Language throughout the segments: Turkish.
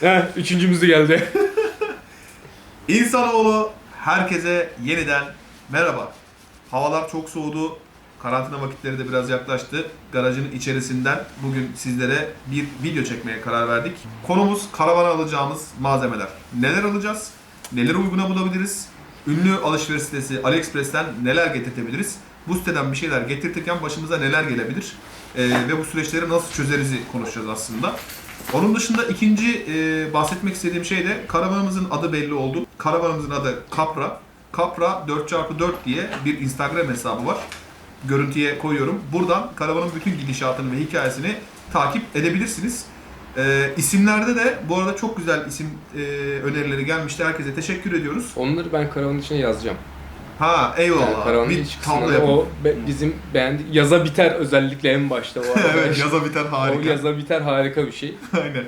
Heh, üçüncümüz de geldi. İnsanoğlu herkese yeniden merhaba. Havalar çok soğudu. Karantina vakitleri de biraz yaklaştı. Garajın içerisinden bugün sizlere bir video çekmeye karar verdik. Konumuz karavana alacağımız malzemeler. Neler alacağız? Neler uyguna bulabiliriz? Ünlü alışveriş sitesi AliExpress'ten neler getirtebiliriz? Bu siteden bir şeyler getirtirken başımıza neler gelebilir? Ee, ve bu süreçleri nasıl çözeriz konuşacağız aslında. Onun dışında ikinci e, bahsetmek istediğim şey de karavanımızın adı belli oldu. Karavanımızın adı Capra. Capra 4x4 diye bir Instagram hesabı var. Görüntüye koyuyorum. Buradan karavanın bütün gidişatını ve hikayesini takip edebilirsiniz. E, isimlerde de bu arada çok güzel isim e, önerileri gelmişti. Herkese teşekkür ediyoruz. Onları ben karavanın içine yazacağım. Ha Yani eyvallah. karavanın bir tablo yapın. o be- bizim beğendi. Yaza biter özellikle en başta bu arada. evet yaza biter O harika. yaza biter harika bir şey. Aynen.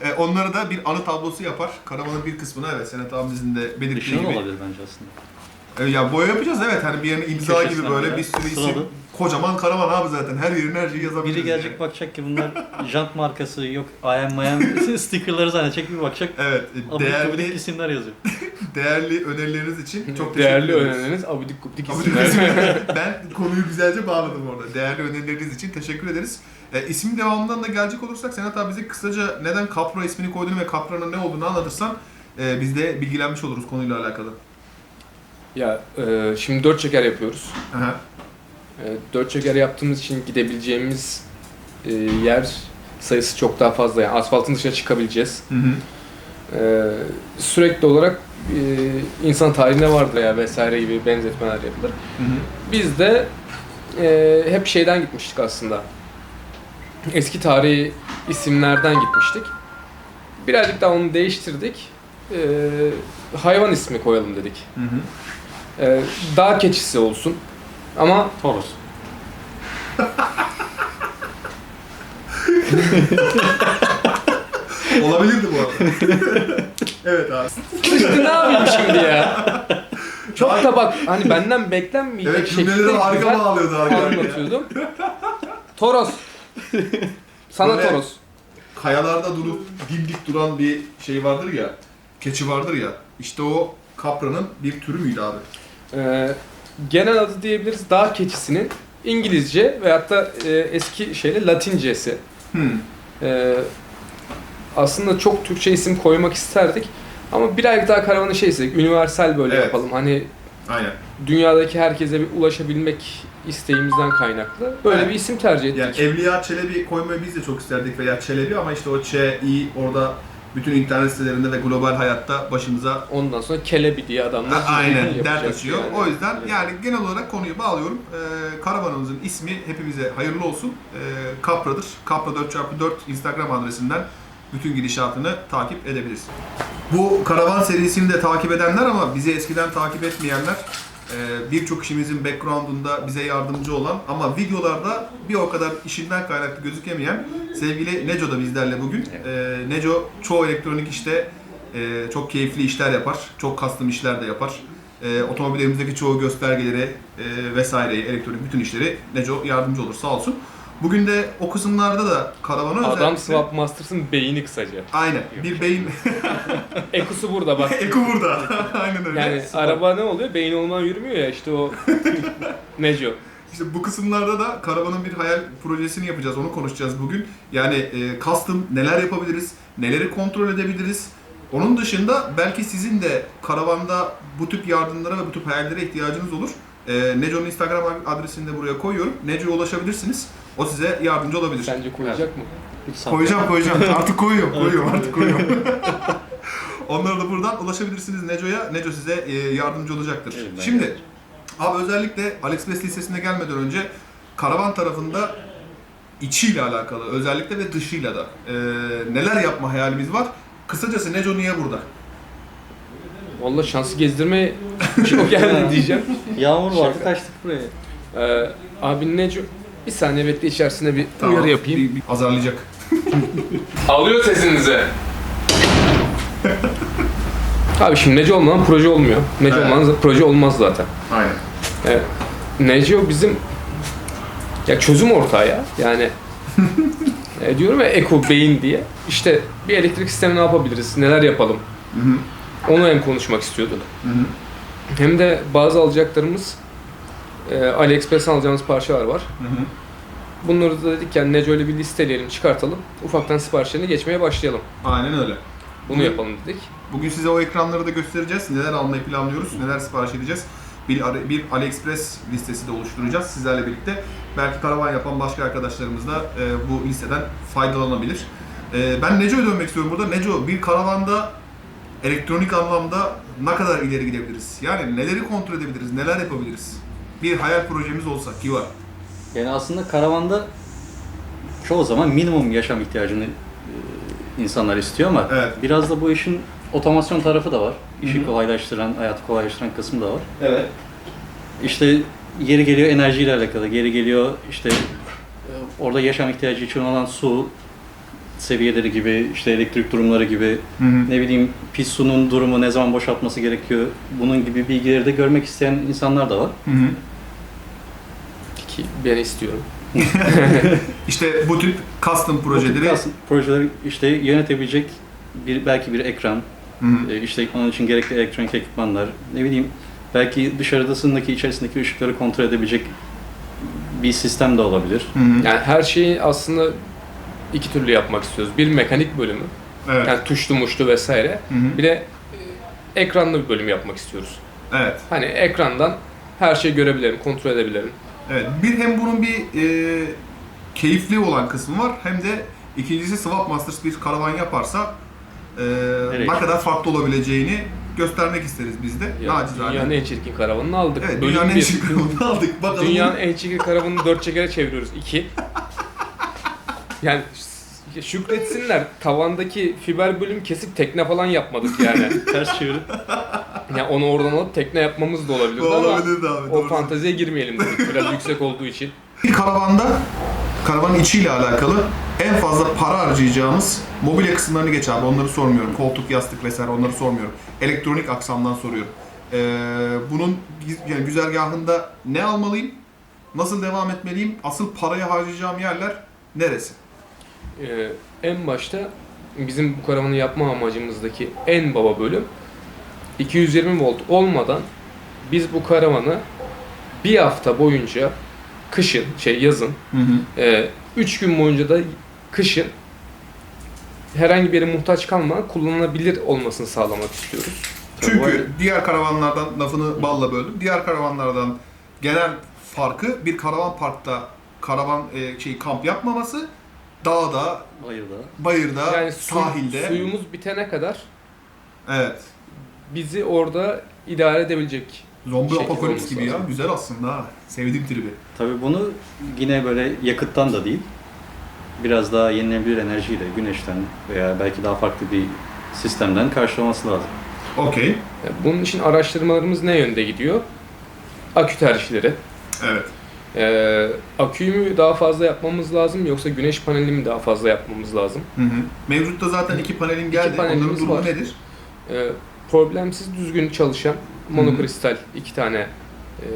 E, onları da bir anı tablosu yapar. Karavanın bir kısmını evet Senet abimizin de belirttiği Işığı gibi. olabilir bence aslında. E, ya boya yapacağız evet hani bir yerine imza gibi Köşesinden böyle böyle bir sürü isim. sıralı. Kocaman karavan abi zaten her yerine her şeyi yazabiliriz. Biri gelecek yani. bakacak ki bunlar jant markası yok I am my am stickerları zannedecek bir bakacak. Evet değerli, isimler yazıyor. Değerli önerileriniz için çok teşekkür Değerli ederiz. öneriniz abidik gubidik Abidik isimler. isimler. ben konuyu güzelce bağladım orada. Değerli önerileriniz için teşekkür ederiz. E, isim devamından da gelecek olursak Senat abi bize kısaca neden Capra ismini koyduğunu ve Capra'nın ne olduğunu anlatırsan e, biz de bilgilenmiş oluruz konuyla alakalı. ya e, şimdi dört çeker yapıyoruz. Aha. E, dört çeker yaptığımız için gidebileceğimiz e, yer sayısı çok daha fazla. Yani asfaltın dışına çıkabileceğiz. Hı hı. Ee, sürekli olarak e, insan tarihine vardır ya vesaire gibi benzetmeler yapılır. Hı hı. Biz de e, hep şeyden gitmiştik aslında. Eski tarihi isimlerden gitmiştik. Birazcık daha onu değiştirdik. Ee, hayvan ismi koyalım dedik. Hı hı. Ee, dağ keçisi olsun. Ama Toros. Olabilirdi bu arada. evet abi. ne yapayım şimdi ya? Çok da bak hani benden beklenmeyecek Evet şekilde cümleleri harika güzel bağlıyordu arkadaşlar. anlatıyordum. Toros. Sana Böyle- Toros. Kayalarda durup dimdik duran bir şey vardır ya. Keçi vardır ya. İşte o kapranın bir türü müydü abi? Ee, genel adı diyebiliriz dağ keçisinin İngilizce veyahut da e, eski şeyle Latincesi. Hmm. Ee, aslında çok Türkçe isim koymak isterdik. Ama birazcık daha karavanı şey istedik. Universal böyle Evet. yapalım. Hani Aynen. dünyadaki herkese bir ulaşabilmek isteğimizden kaynaklı. Böyle Evet. bir isim tercih ettik. Yani Evliya Çelebi koymayı biz de çok isterdik veya Çelebi ama işte o Ç, İ orada bütün internet sitelerinde ve global hayatta başımıza Ondan sonra Kelebi diye adamlar aynen yapacak dert açıyor. yani. O yüzden Evet. yani genel olarak konuyu bağlıyorum. Ee, karavanımızın ismi hepimize hayırlı olsun. Ee, Capra'dır. Capra 4x4 Instagram adresinden bütün gidişatını takip edebilirsin. Bu karavan serisini de takip edenler ama bizi eskiden takip etmeyenler e, birçok işimizin background'unda bize yardımcı olan ama videolarda bir o kadar işinden kaynaklı gözükemeyen sevgili Neco da bizlerle bugün. Ee, Neco çoğu elektronik işte e, çok keyifli işler yapar. Çok custom işler de yapar. E, otomobillerimizdeki çoğu göstergeleri e, vesaireyi, elektronik bütün işleri Neco yardımcı olur sağ olsun. Bugün de o kısımlarda da karavanı Adam özellikle... Swap Masters'ın beyni kısaca. Aynen. Bir beyin... Ekusu burada bak. Eko burada. Aynen öyle. Yani araba ne oluyor? Beyin olmadan yürümüyor ya işte o Neco. İşte bu kısımlarda da karavanın bir hayal projesini yapacağız. Onu konuşacağız bugün. Yani e, custom neler yapabiliriz, neleri kontrol edebiliriz. Onun dışında belki sizin de karavanda bu tip yardımlara ve bu tip hayallere ihtiyacınız olur. E, Neco'nun Instagram adresini de buraya koyuyorum. Neco'ya ulaşabilirsiniz. O size yardımcı olabilir. Sence koyacak mı? Hiç Koyacağım koyacağım. Artık koyuyorum. Koyuyorum artık koyuyorum. Onlara da buradan ulaşabilirsiniz Neco'ya. Neco size e, yardımcı olacaktır. Evet, ben Şimdi abi özellikle AliExpress listesine gelmeden önce karavan tarafında içiyle alakalı özellikle ve dışıyla da e, neler yapma hayalimiz var. Kısacası Neco niye burada? Vallahi şansı gezdirmeye çok geldi diyeceğim. Yağmur vardı Şaka. kaçtık buraya. Ee, abi Neco bir saniye bekle içerisinde bir uyarı yapayım. Bir, bir azarlayacak. Alıyor sesinizi. Abi şimdi Neco olmadan proje olmuyor. Neco Evet. olmadan proje olmaz zaten. Aynen. Evet. Neco bizim ya çözüm ortağı ya. Yani E, diyorum ya Eko Beyin diye. İşte bir elektrik sistemi ne yapabiliriz, neler yapalım? Hı hı. Onu hem konuşmak istiyorduk. Hı hı. Hem de bazı alacaklarımız e, AliExpress'ten alacağımız parçalar var. Hı hı. Bunları da dedik yani Neco öyle bir listeleyelim, çıkartalım. Ufaktan siparişlerini geçmeye başlayalım. Aynen öyle. Bunu yapalım dedik. Bugün size o ekranları da göstereceğiz. Neler almayı planlıyoruz, neler sipariş edeceğiz. Bir, bir AliExpress listesi de oluşturacağız sizlerle birlikte. Belki karavan yapan başka arkadaşlarımız da e, bu listeden faydalanabilir. E, ben Neco'ya dönmek istiyorum burada. Neco, bir karavanda elektronik anlamda ne kadar ileri gidebiliriz? Yani neleri kontrol edebiliriz, neler yapabiliriz? Bir hayal projemiz olsa ki var. Yani aslında karavanda çoğu zaman minimum yaşam ihtiyacını e, insanlar istiyor ama Evet. biraz da bu işin otomasyon tarafı da var. İşi Hı hı. kolaylaştıran, hayatı kolaylaştıran kısmı da var. Evet. İşte yeri geliyor enerjiyle alakalı, geri geliyor işte e, orada yaşam ihtiyacı için olan su seviyeleri gibi, işte elektrik durumları gibi, Hı hı. ne bileyim pis sunun durumu ne zaman boşaltması gerekiyor, bunun gibi bilgileri de görmek isteyen insanlar da var. Hı hı. Ki ben istiyorum. İşte bu tip custom projeleri... Bu tip kas- projeleri işte yönetebilecek bir belki bir ekran, Hı hı. e, işte onun için gerekli elektronik ekipmanlar, ne bileyim belki dışarıdasındaki içerisindeki ışıkları kontrol edebilecek bir sistem de olabilir. Hı hı. Yani her şeyi aslında iki türlü yapmak istiyoruz. Bir mekanik bölümü, Evet. yani tuşlu muşlu vesaire. Hı hı. Bir de e, ekranlı bir bölüm yapmak istiyoruz. Evet. Hani ekrandan her şeyi görebilirim, kontrol edebilirim. Evet. Bir hem bunun bir e, keyifli olan kısmı var hem de ikincisi Swap Masters bir karavan yaparsa e, ne kadar farklı olabileceğini göstermek isteriz biz de. Ya, Nacizane. dünyanın en çirkin karavanını aldık. evet, dünyanın en şık karavanını aldık. Bakalım. Dünyanın en çirkin karavanını dört çekere çeviriyoruz. İki. Yani şükretsinler tavandaki fiber bölüm kesip tekne falan yapmadık yani. Ters çevirip yani onu oradan alıp tekne yapmamız da olabilirdi Bu ama olabilirdi abi. o doğru. fanteziye girmeyelim dedik biraz yüksek olduğu için. Bir karavanda karavanın içiyle alakalı en fazla para harcayacağımız mobilya kısımlarını geç abi onları sormuyorum. Koltuk, yastık vesaire onları sormuyorum. Elektronik aksamdan soruyorum. Ee, bunun yani güzergahında ne almalıyım? Nasıl devam etmeliyim? Asıl parayı harcayacağım yerler neresi? Ee, en başta bizim bu karavanı yapma amacımızdaki en baba bölüm 220 volt olmadan biz bu karavanı bir hafta boyunca kışın şey yazın Hı hı. 3 gün boyunca da kışın herhangi bir yere muhtaç kalmadan kullanılabilir olmasını sağlamak istiyoruz. Çünkü Tabii, diğer karavanlardan lafını balla böldüm. Diğer karavanlardan genel farkı bir karavan parkta karavan e, şey kamp yapmaması dağda, hayırda. bayırda, Yani su- sahilde. suyumuz bitene kadar Evet. bizi orada idare edebilecek. Zombi Şekil olması gibi ya. lazım. Güzel aslında ha. Sevdiğim tribi. Tabii bunu yine böyle yakıttan da değil, biraz daha yenilenebilir enerjiyle, güneşten veya belki daha farklı bir sistemden karşılaması lazım. Okey. Bunun için araştırmalarımız ne yönde gidiyor? Akü tercihleri. Evet. Ee, aküyü mü daha fazla yapmamız lazım yoksa güneş paneli mi daha fazla yapmamız lazım? Hı hı. Mevcutta zaten iki panelin geldi. panelimiz Onların durumu var. nedir? Ee, problemsiz düzgün çalışan monokristal iki tane e,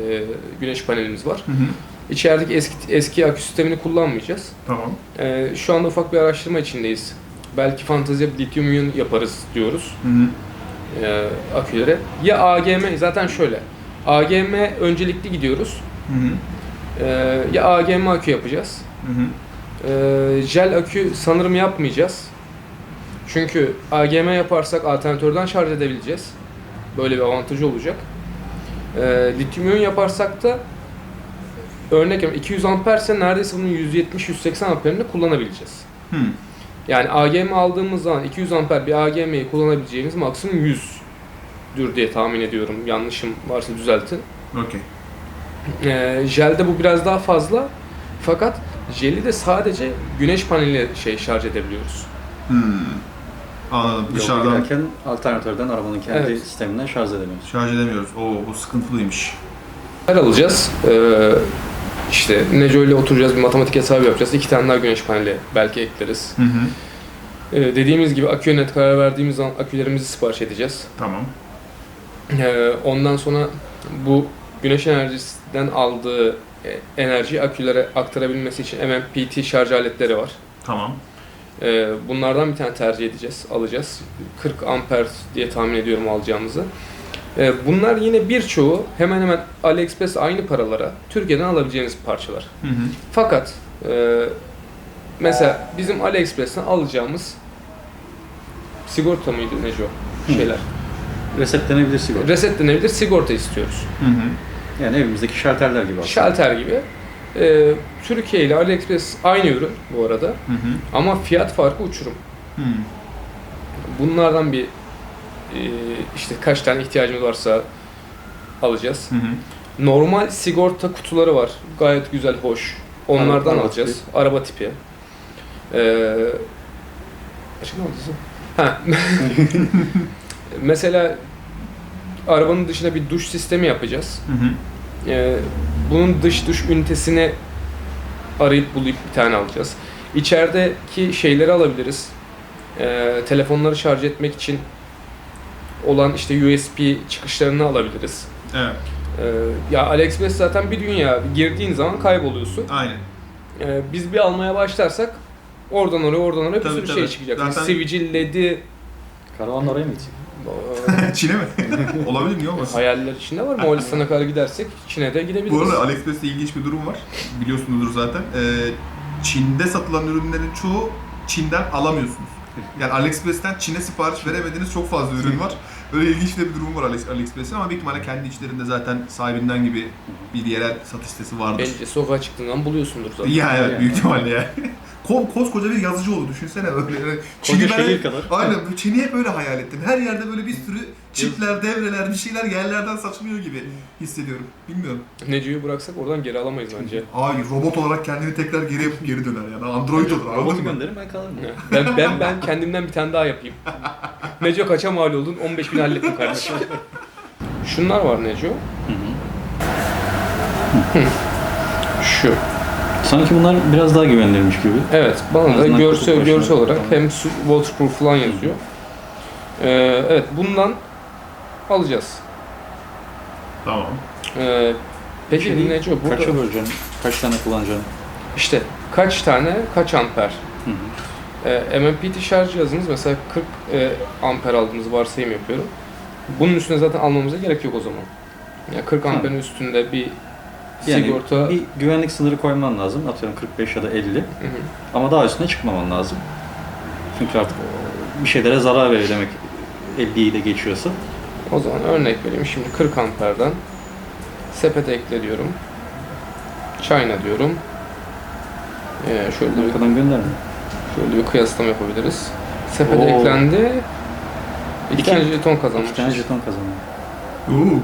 güneş panelimiz var. Hı hı. İçerideki eski eski akü sistemini kullanmayacağız. Tamam. Ee, şu anda ufak bir araştırma içindeyiz. Belki fanteziye lityum iyon yaparız diyoruz Hı hı. e, akülere. Ya AGM zaten şöyle. AGM öncelikli gidiyoruz. Hı hı. Ee, ya AGM akü yapacağız. Hı hı. Ee, jel akü sanırım yapmayacağız. Çünkü AGM yaparsak alternatörden şarj edebileceğiz. Böyle bir avantajı olacak. Ee, lityum iyon yaparsak da örnek veriyorum 200 amperse neredeyse bunun 170-180 amperini kullanabileceğiz. Hı. Yani AGM aldığımız zaman 200 amper bir AGM'yi kullanabileceğimiz maksimum 100'dür diye tahmin ediyorum. Yanlışım varsa düzeltin. Okey. Ee, jelde bu biraz daha fazla. Fakat jeli de sadece güneş paneli şey şarj edebiliyoruz. Hı. Anladım. Yolda Dışarıdan giderken alternatörden arabanın kendi Evet. sisteminden şarj edemiyoruz. şarj edemiyoruz. Oo bu sıkıntılıymış. Her alacağız. Ee, işte Neco ile oturacağız bir matematik hesabı yapacağız. İki tane daha güneş paneli belki ekleriz. Hı hı. Ee, dediğimiz gibi akü net karar verdiğimiz zaman akülerimizi sipariş edeceğiz. Tamam. Ee, ondan sonra bu güneş enerjisinden aldığı e, enerjiyi akülere aktarabilmesi için MMPT şarj aletleri var. Tamam. Ee, bunlardan bir tane tercih edeceğiz, alacağız. 40 amper diye tahmin ediyorum alacağımızı. Ee, bunlar yine birçoğu hemen hemen AliExpress aynı paralara Türkiye'den alabileceğiniz parçalar. Hı hı. Fakat e, mesela bizim AliExpress'ten alacağımız sigorta mıydı Neco? Hı. Şeyler. Resetlenebilir sigorta. Resetlenebilir sigorta istiyoruz. Hı hı. Yani evimizdeki şalterler gibi aslında. Şalter gibi. Ee, Türkiye ile AliExpress aynı ürün bu arada Hı hı. ama fiyat farkı uçurum. Hı. Bunlardan bir e, işte kaç tane ihtiyacımız varsa alacağız. Hı hı. Normal sigorta kutuları var. Gayet güzel, hoş. Onlardan Araba alacağız. Araba tipi. Ee, başka ne alacağız? Ha. Mesela arabanın dışına bir duş sistemi yapacağız. Hı hı. Ee, bunun dış duş ünitesini arayıp bulup bir tane alacağız. İçerideki şeyleri alabiliriz. Ee, telefonları şarj etmek için olan işte USB çıkışlarını alabiliriz. Evet. Ee, ya AliExpress zaten bir dünya. Girdiğin zaman kayboluyorsun. Aynen. Ee, biz bir almaya başlarsak oradan oraya oradan oraya bir Tabii, sürü tabii. şey çıkacak. Zaten- Sivici, LED'i, Karavanla oraya mı gitsek? Çin'e mi? Olabilir niye olmasın? hayaller içinde var. Moğolistan'a kadar gidersek Çin'e de gidebiliriz. Bu arada AliExpress'te ilginç bir durum var. Biliyorsunuzdur zaten. Ee, Çin'de satılan ürünlerin çoğu Çin'den alamıyorsunuz. Yani AliExpress'ten Çin'e sipariş veremediğiniz çok fazla ürün var. Öyle ilginç de bir durum var Ali- AliExpress'in ama büyük ihtimalle kendi içlerinde zaten sahibinden gibi bir yerel satış sitesi vardır. Bence sokağa çıktığından buluyorsundur zaten. Ya evet Yani. büyük ihtimalle ya. Ko- koskoca bir yazıcı oldu düşünsene öyle. öyle. Çin'i Koca ben- şehir kadar. Aynen Çin'i hep böyle hayal ettim. Her yerde böyle bir sürü çipler, devreler, bir şeyler yerlerden saçmıyor gibi hissediyorum. Bilmiyorum. Neco'yu bıraksak oradan geri alamayız bence. Ay robot olarak kendini tekrar geri yapıp geri döner yani. Android olur Robotu anladın mı? gönderin ben kalırım. ben, ben ben kendimden bir tane daha yapayım. Neco kaça mal oldun? 15 bin hallettim kardeşim. Şunlar var Neco. Hı hı. Şu. Sanki bunlar biraz daha güvenilirmiş gibi. Evet, bana da görsel, görsel olarak Tamam. hem waterproof falan yazıyor. Ee, evet, bundan alacağız. Tamam. Ee, peki Şey, Neco, burada Kaça böleceksin? Kaç tane kullanacaksın? işte kaç tane, kaç amper? Hı hı. Ee, MMPT şarj cihazınız mesela 40 e, amper aldığınız varsayım yapıyorum. Bunun üstüne zaten almamıza gerek yok o zaman. Yani 40 Tamam. amperin üstünde bir Yani sigorta... bir güvenlik sınırı koyman lazım. Atıyorum 45 ya da 50. Hı hı. Ama daha üstüne çıkmaman lazım. Çünkü artık bir şeylere zarar veriyor demek 50'yi de geçiyorsa. O zaman örnek vereyim. Şimdi 40 amperden sepete ekle diyorum. China diyorum. Ee, şöyle bir, Arkadan gönderme. şöyle bir kıyaslama yapabiliriz. Sepete Oo. eklendi. İki, İki- tane jeton kazanmış. İki tane jeton kazanıyor. Oo.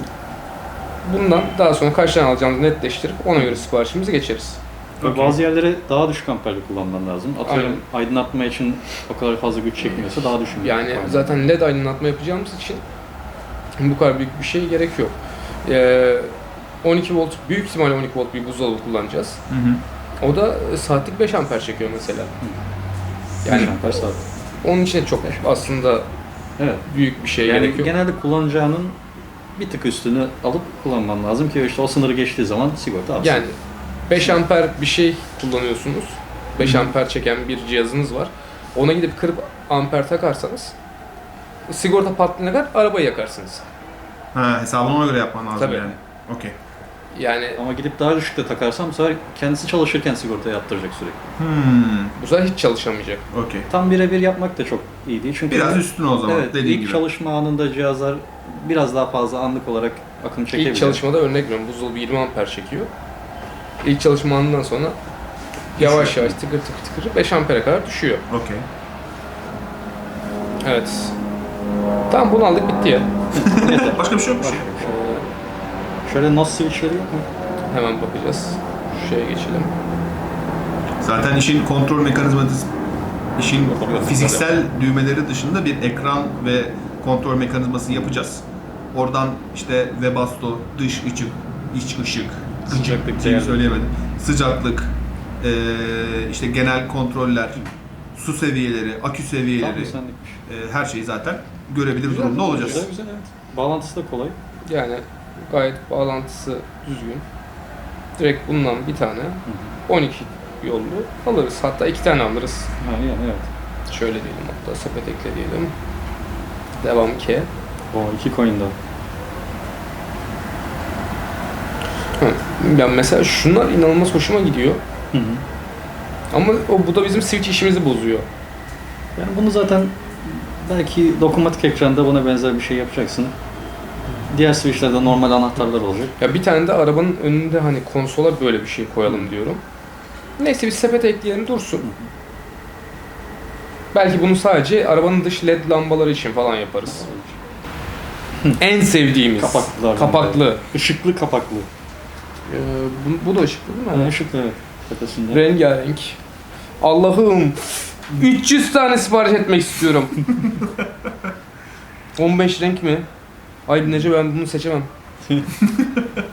Bundan daha sonra kaç tane alacağımızı netleştirip ona göre siparişimizi geçeriz. Ve Okey. bazı yerlere daha düşük amperli kullanman lazım. Atıyorum aydınlatma için o kadar fazla güç çekmiyorsa daha düşük. Yani kullanman zaten LED aydınlatma yapacağımız için bu kadar büyük bir şey gerek yok. Ee, 12 volt, büyük ihtimalle 12 volt bir buzdolabı kullanacağız. Hı hı. O da saatlik 5 amper çekiyor mesela. Yani Yani amper saat. onun için de çok aslında Evet. büyük bir şey Yani gerek yok. genelde kullanacağının bir tık üstünü alıp kullanman lazım ki işte o sınırı geçtiği zaman sigorta alsın. Yani 5 amper bir şey kullanıyorsunuz. 5 Hı. amper çeken bir cihazınız var. Ona gidip 40 amper takarsanız sigorta patlayana kadar arabayı yakarsınız. Ha hesabını ona göre yapman lazım Tabii. yani. Okey. Yani Ama gidip daha düşükte takarsan bu sefer kendisi çalışırken sigorta yaptıracak sürekli. Hmm. bu sefer hiç çalışamayacak. Okey. Tam birebir yapmak da çok iyi değil. Çünkü Biraz üstüne o zaman evet, dediğin ilk gibi. çalışma anında cihazlar biraz daha fazla anlık olarak akım çekebiliyor. İlk çalışmada örnek veriyorum buzdolabı 20 amper çekiyor. İlk çalışma anından sonra yavaş yavaş tıkır tıkır tıkır 5 ampere kadar düşüyor. Okey. Evet. Tamam bunu aldık bitti ya. Başka bir şey yok mu? Ee, Şöyle NOS switchleri yok mu? hemen bakacağız. Şu şeye geçelim. Zaten işin kontrol mekanizması, işin fiziksel düğmeleri dışında bir ekran ve kontrol mekanizması yapacağız. Oradan işte Webasto, dış ışık, iç ışık, Sıcaklık değerleri. söyleyemedim. Sıcaklık, eee, işte genel kontroller, su seviyeleri, akü seviyeleri, eee, her şeyi zaten görebilir Güzel, durumda olacağız. Güzel güzel evet. Bağlantısı da kolay. Yani gayet bağlantısı düzgün. Direkt bundan bir tane 12 yollu alırız. Hatta iki tane alırız. Ha, yani evet. Şöyle diyelim hatta sepet ekle diyelim. Devam ki. O iki coin daha. Hı. Ya mesela şunlar inanılmaz hoşuma gidiyor. Hı hı. Ama o bu da bizim switch işimizi bozuyor. Yani bunu zaten belki dokunmatik ekranda buna benzer bir şey yapacaksın. Diğer switchlerde normal anahtarlar olacak. Ya bir tane de arabanın önünde hani konsola böyle bir şey koyalım diyorum. Neyse bir sepet ekleyelim dursun. Belki bunu sadece arabanın dış led lambaları için falan yaparız. En sevdiğimiz. Kapaklılar. Kapaklı. Işıklı kapaklı. Ee, bu, bu da ışıklı değil mi? Yani ışıklı evet. Rengarenk. Allah'ım 300 tane sipariş etmek istiyorum. 15 renk mi? Ay Nece ben bunu seçemem.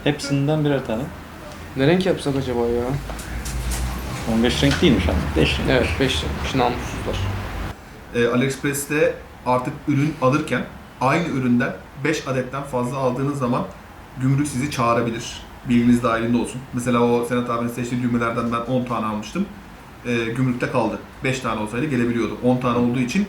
Hepsinden birer tane. Ne renk yapsak acaba ya? 15 renk değilmiş ama. 5 renk. Evet 5 renk. Namussuzlar. E, AliExpress'te artık ürün alırken aynı üründen 5 adetten fazla aldığınız zaman gümrük sizi çağırabilir. Bilginiz dahilinde olsun. Mesela o Senat abinin seçtiği düğmelerden ben 10 tane almıştım. E, gümrükte kaldı. 5 tane olsaydı gelebiliyordu. 10 tane olduğu için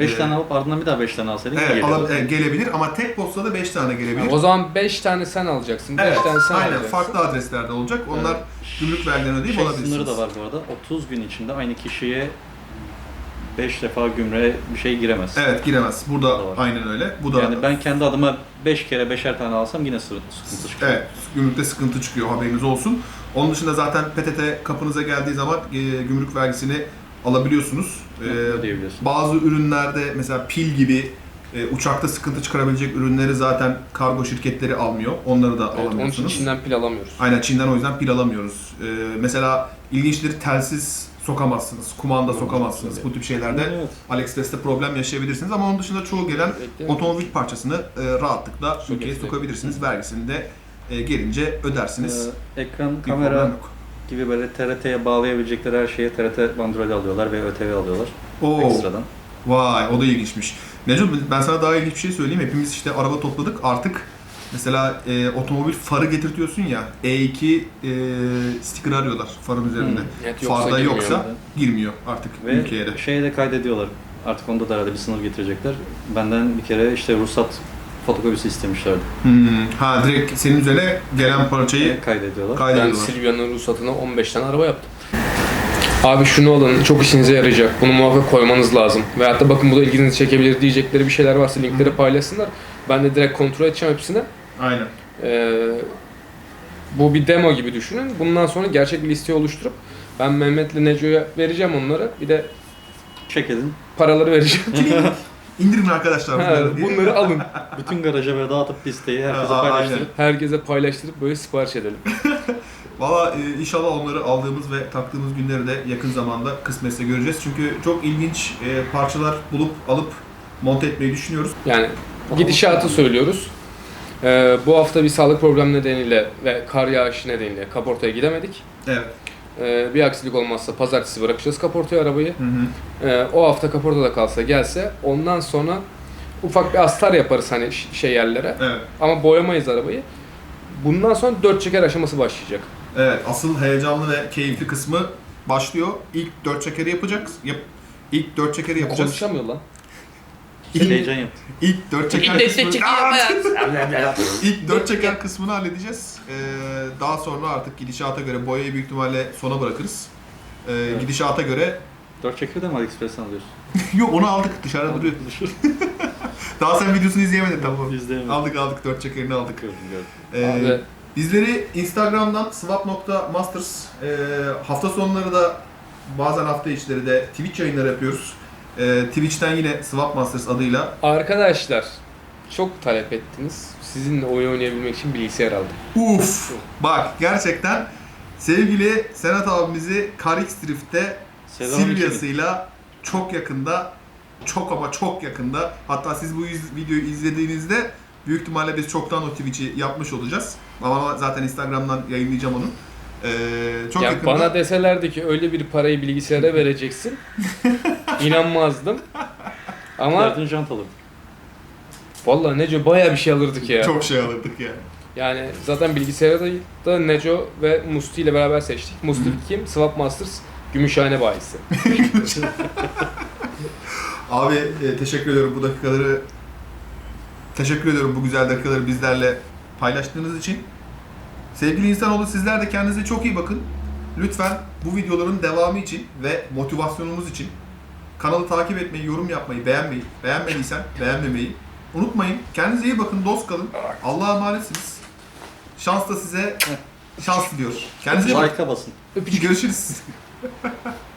5 Ee, tane alıp ardından bir daha 5 tane alsaydık evet, ala- e, gelebilir ama tek postada 5 tane gelebilir. o zaman 5 tane sen alacaksın. 5 Evet, tane sen aynen alacaksın. farklı adreslerde olacak. Onlar gümrük vergilerini ödeyip şey alabilirsiniz. sınırı da var bu arada. 30 gün içinde aynı kişiye 5 defa gümrüğe bir şey giremez. Evet giremez. Burada da var. aynen öyle. Bu da Yani ben kendi adıma 5 kere 5'er tane alsam yine sıkıntı çıkıyor. Evet, gümrükte sıkıntı çıkıyor haberiniz olsun. Onun dışında zaten PTT kapınıza geldiği zaman e, gümrük vergisini alabiliyorsunuz. E, Ödeyebiliyorsun. bazı ürünlerde mesela pil gibi e, uçakta sıkıntı çıkarabilecek ürünleri zaten kargo şirketleri almıyor. Onları da Evet, onun için alamıyorsunuz. içinden pil alamıyoruz. Aynen Çin'den o yüzden pil alamıyoruz. E, mesela ilginçleri telsiz sokamazsınız, kumanda sokamazsınız. Bu tip şeylerde Evet. AliExpress'te problem yaşayabilirsiniz ama onun dışında çoğu gelen Bekleyin. otomobil parçasını e, rahatlıkla Şu ülkeye sokabilirsiniz. Vergisini de e, gelince ödersiniz. Ee, ekran, Bir kamera gibi böyle TRT'ye bağlayabilecekleri her şeye TRT bandrolü alıyorlar ve ÖTV alıyorlar Oo, ekstradan. vay o da ilginçmiş. Neco ben sana daha ilginç bir şey söyleyeyim. Hepimiz işte araba topladık. Artık mesela e, otomobil farı getirtiyorsun ya. E2 e, sticker arıyorlar farın üzerinde. Hmm. Evet, yoksa Farda girmiyor. yoksa girmiyor artık Ve ülkeye de. şeye de kaydediyorlar. Artık onda da herhalde bir sınır getirecekler. Benden bir kere işte ruhsat fotokopisi istemişlerdi. Hmm. Ha direkt senin üzerine gelen parçayı Ve kaydediyorlar. Ben kaydediyorlar. Silvia'nın ruhsatına 15 tane araba yaptım. Abi şunu alın, çok işinize yarayacak. Bunu muhakkak koymanız lazım. Veyahut da bakın bu da ilginizi çekebilir diyecekleri bir şeyler varsa linkleri paylaşsınlar. Ben de direkt kontrol edeceğim hepsini. Aynen. Ee, bu bir demo gibi düşünün. Bundan sonra gerçek bir liste oluşturup ben Mehmet'le Neco'ya vereceğim onları. Bir de Çek edin. paraları vereceğim. İndirin arkadaşlar Ha, bunları diye. bunları alın. Bütün garaja böyle dağıtıp listeyi herkese Aa, paylaştırıp Herkese paylaştırıp böyle sipariş edelim. Valla e, inşallah onları aldığımız ve taktığımız günleri de yakın zamanda kısmetse göreceğiz. Çünkü çok ilginç e, parçalar bulup alıp monte etmeyi düşünüyoruz. Yani gidişatı söylüyoruz. Ee, bu hafta bir sağlık problemi nedeniyle ve kar yağışı nedeniyle kaportaya gidemedik. Evet. Ee, bir aksilik olmazsa pazartesi bırakacağız kaportaya arabayı. Hı hı. Ee, o hafta kaportada kalsa gelse ondan sonra ufak bir astar yaparız hani ş- şey yerlere. Evet. Ama boyamayız arabayı. Bundan sonra dört çeker aşaması başlayacak. Evet. Asıl heyecanlı ve keyifli kısmı başlıyor. İlk dört çekeri yapacağız. Yap. İlk dört çekeri yapacağız. Konuşamıyor lan. İlk, heyecan yaptı. ilk dört çeker kısmını... Aa! İlk dört çeker kısmını halledeceğiz. Ee, daha sonra artık gidişata göre boyayı büyük ihtimalle sona bırakırız. Ee, Evet. Gidişata göre 4 çekiyor da mı AliExpress'ten alıyorsun? yok onu aldık dışarıda duruyor. Daha sen videosunu izleyemedin tamam. İzleyemedim. Aldık aldık dört çekerini aldık. Gördüm gördüm. Ee, Abi, bizleri Instagram'dan swap.masters e, hafta sonları da bazen hafta içleri de Twitch yayınları yapıyoruz. E, Twitch'ten yine Swap Masters adıyla arkadaşlar çok talep ettiniz. Sizinle oyun oynayabilmek için bilgisayar aldım. Uf! Bak gerçekten sevgili Senat abimizi Carix Drift'te Selamünaleyküm. Silvia'sıyla çok yakında, çok ama çok yakında, hatta siz bu iz- videoyu izlediğinizde büyük ihtimalle biz çoktan o Twitch'i yapmış olacağız. Ama zaten Instagram'dan yayınlayacağım onu. Ee, çok ya yakında. bana deselerdi ki öyle bir parayı bilgisayara vereceksin. inanmazdım. Ama Derdin jant alırdı. vallahi Neco bayağı bir şey alırdık ya. Çok şey alırdık yani. Yani zaten bilgisayarda da Neco ve Musti ile beraber seçtik. Musti kim? Swap Masters Gümüşhane bayisi. Abi e, teşekkür ediyorum bu dakikaları teşekkür ediyorum bu güzel dakikaları bizlerle paylaştığınız için. Sevgili insanoğlu sizler de kendinize çok iyi bakın. Lütfen bu videoların devamı için ve motivasyonumuz için kanalı takip etmeyi, yorum yapmayı, beğenmeyi, beğenmediysen beğenmemeyi unutmayın. Kendinize iyi bakın, dost kalın. Allah'a emanetsiniz. Şans da size şans diliyor. Kendinize iyi bakın. Like'a basın. Öpücük. Görüşürüz.